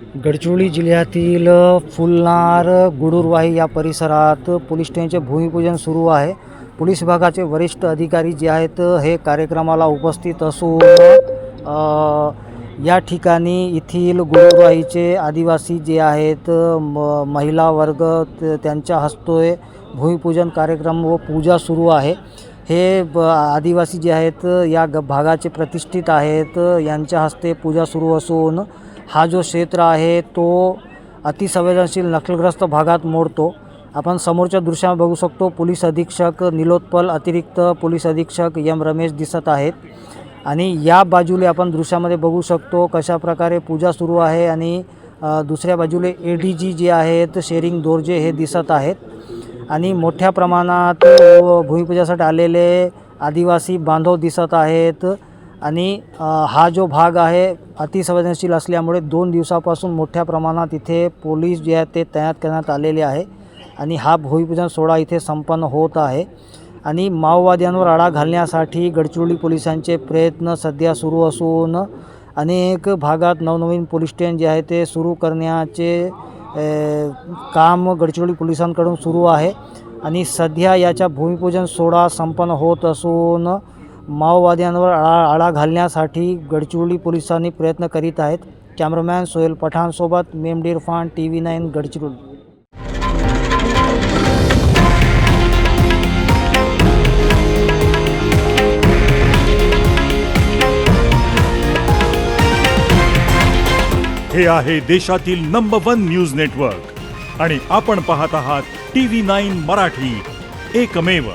गडचिरोली जिल्ह्यातील फुलनार गुडुरवाही या परिसरात पोलीस स्टेशनचे भूमिपूजन सुरू आहे. पोलीस विभागाचे वरिष्ठ अधिकारी जे आहेत हे कार्यक्रमाला उपस्थित असून या ठिकाणी येथील गुडुरवाहीचे आदिवासी जे आहेत म महिला वर्ग त्यांच्या हस्तोय भूमिपूजन कार्यक्रम व पूजा सुरू आहे. हे ब आदिवासी जे आहेत या ग भागाचे प्रतिष्ठित आहेत यांच्या हस्ते पूजा सुरू असून हा जो क्षेत्र आहे तो अतिसंवेदनशील नक्षलग्रस्त भागात मोडतो. आपण समोरच्या दृश्यात बघू शकतो पोलीस अधीक्षक निलोत्पल अतिरिक्त पोलीस अधीक्षक एम रमेश दिसत आहेत. आणि या बाजूले आपण दृश्यामध्ये बघू शकतो कशा प्रकारे पूजा सुरू आहे आणि दुसऱ्या बाजूले ए डी जी जे आहेत शेरिंग दोरजे हे दिसत आहेत. आणि मोठ्या प्रमाणात भूमिपूजासाठी आलेले आदिवासी बांधव दिसत आहेत. आणि हा जो भाग आहे अतिसंवेदनशील असल्यामुळे दोन दिवसापासून मोठ्या प्रमाणात इथे पोलीस जे आहेत ते तैनात करण्यात आलेले आहे आणि हा भूमिपूजन सोहळा इथे संपन्न होत आहे. आणि माओवाद्यांवर आळा घालण्यासाठी गडचिरोली पोलिसांचे प्रयत्न सध्या सुरू असून अनेक भागात नवनवीन पोलीस स्टेशन जे आहे ते सुरू करण्याचे काम गडचिरोली पोलिसांकडून सुरू आहे. आणि सध्या याच्या भूमिपूजन सोहळा संपन्न होत असून माओवाद्यांवर आळा आळा घालण्यासाठी गडचिरोली पोलिसांनी प्रयत्न करीत आहेत. कॅमेरामॅन सोहेल पठाणसोबत मेमडी Irfan T V nine Gadchiroli. हे आहे देशातील नंबर वन न्यूज नेटवर्क आणि आपण पाहत आहात टी व्ही नाईन मराठी. एकमेव